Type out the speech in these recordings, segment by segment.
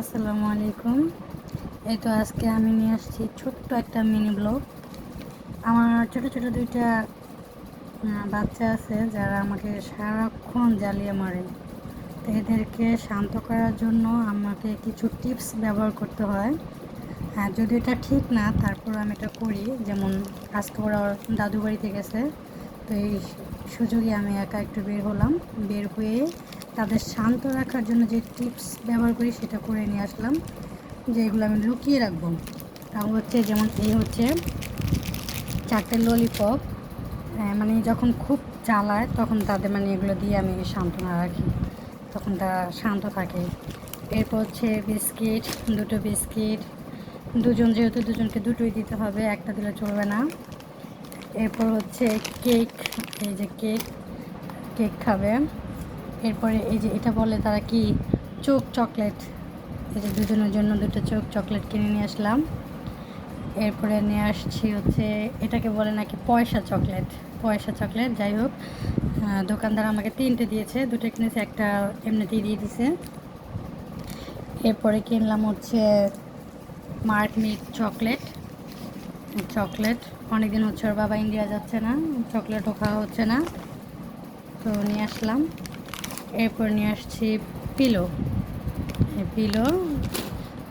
আসসালামু আলাইকুম। এই তো আজকে আমি নিয়ে আসছি ছোট্ট একটা মিনি ব্লগ আমার ছোট ছোট দুইটা বাচ্চা আছে যারা আমাকে সারাক্ষণ জ্বালিয়ে মারে। তো এদেরকে শান্ত করার জন্য আমাকে কিছু টিপস ব্যবহার করতে হয়। হ্যাঁ যদি এটা ঠিক না, তারপর আমি এটা করি। যেমন আজকে ওরা দাদু বাড়িতে গেছে। তো এই সুযোগে আমি একা একটু বের হলাম। বের হয়ে তাদের শান্ত রাখার জন্য যে টিপস ব্যবহার করি সেটা করে নিয়ে আসলাম, যে এগুলো আমি লুকিয়ে রাখব। তাও হচ্ছে যেমন এই হচ্ছে চারটে ললিপপ মানে যখন খুব জ্বালায় তখন তাদের মানে এগুলো দিয়ে আমি সান্ত্বনা রাখি, তখন তারা শান্ত থাকে। এরপর হচ্ছে বিস্কিট, দুটো বিস্কিট, দুজন যেহেতু দুজনকে দুটোই দিতে হবে, একটা দিলে চলবে না। এরপর হচ্ছে কেক, এই যে কেক কেক খাবে। এরপরে এই যে এটা বলে তারা কি চোখ চকলেট, এই যে দুজনের জন্য দুটো চোখ চকলেট কিনে নিয়ে আসলাম। এরপরে নিয়ে আসছি হচ্ছে, এটাকে বলে নাকি পয়সা চকলেট পয়সা চকলেট, যাই হোক দোকানদার আমাকে তিনটে দিয়েছে, দুটো কিনেছে, একটা এমনিতেই দিয়ে দিছে। এরপরে কিনলাম হচ্ছে মার্ক মিট চকলেট চকলেট, অনেকদিন হচ্ছে ওর বাবা ইন্ডিয়া যাচ্ছে না, চকলেটও খাওয়া হচ্ছে না, তো নিয়ে আসলাম। এরপর নিয়ে আসছি পিলো পিলো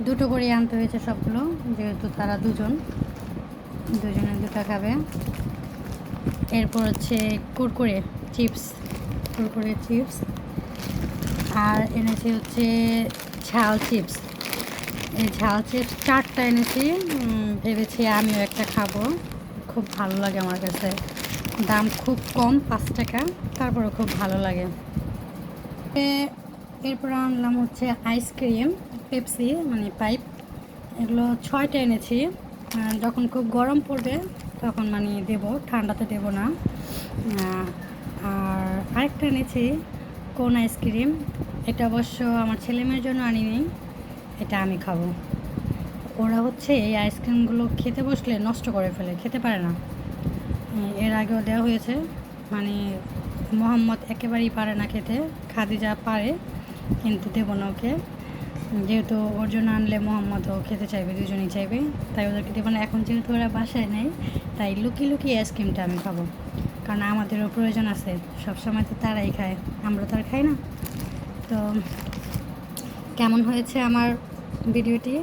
দুটো করে আনতে হয়েছে সবগুলো, যেহেতু তারা দুজন। দুজনে দুটো খাবে। এরপর হচ্ছে কুরকুরে চিপস কুরকুরে চিপস আর এনেছি হচ্ছে ঝাল চিপস এই ঝাল চিপস চারটা এনেছি ভেবেছি আমিও একটা খাব। খুব ভালো লাগে আমার কাছে। দাম খুব কম, পাঁচ টাকা তারপরে খুব ভালো লাগে। এরপর আনলাম হচ্ছে আইসক্রিম পেপসি মানে পাইপ এগুলো ছয়টা এনেছি। যখন খুব গরম পড়বে, তখন মানে দেব, ঠান্ডাতে দেব না। আর আরেকটা এনেছি কোন আইসক্রিম এটা অবশ্য আমার ছেলে মেয়ের জন্য আনিনি, এটা আমি খাব। ওরা হচ্ছে এই আইসক্রিমগুলো খেতে বসলে নষ্ট করে ফেলে, খেতে পারে না। এর আগেও দেওয়া হয়েছে মানে মোহাম্মদ একেবারেই পারে না খেতে, খাদিজা পারে, কিন্তু দেবো না ওকে। যেহেতু ওর জন্য আনলে মোহাম্মদও খেতে চাইবে, দুজনেই চাইবে, তাই ওদেরকে দেবো না। এখন যেহেতু ওরা বাসায় নেই, তাই লুকিয়ে লুকিয়ে আইসক্রিমটা আমি খাব। কারণ আমাদেরও প্রয়োজন আছে, সবসময় তো তারাই খায়, আমরা তো আর খাই না। তো কেমন হয়েছে আমার ভিডিওটি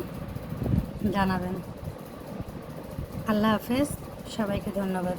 জানাবেন। আল্লাহ হাফেজ, সবাইকে ধন্যবাদ।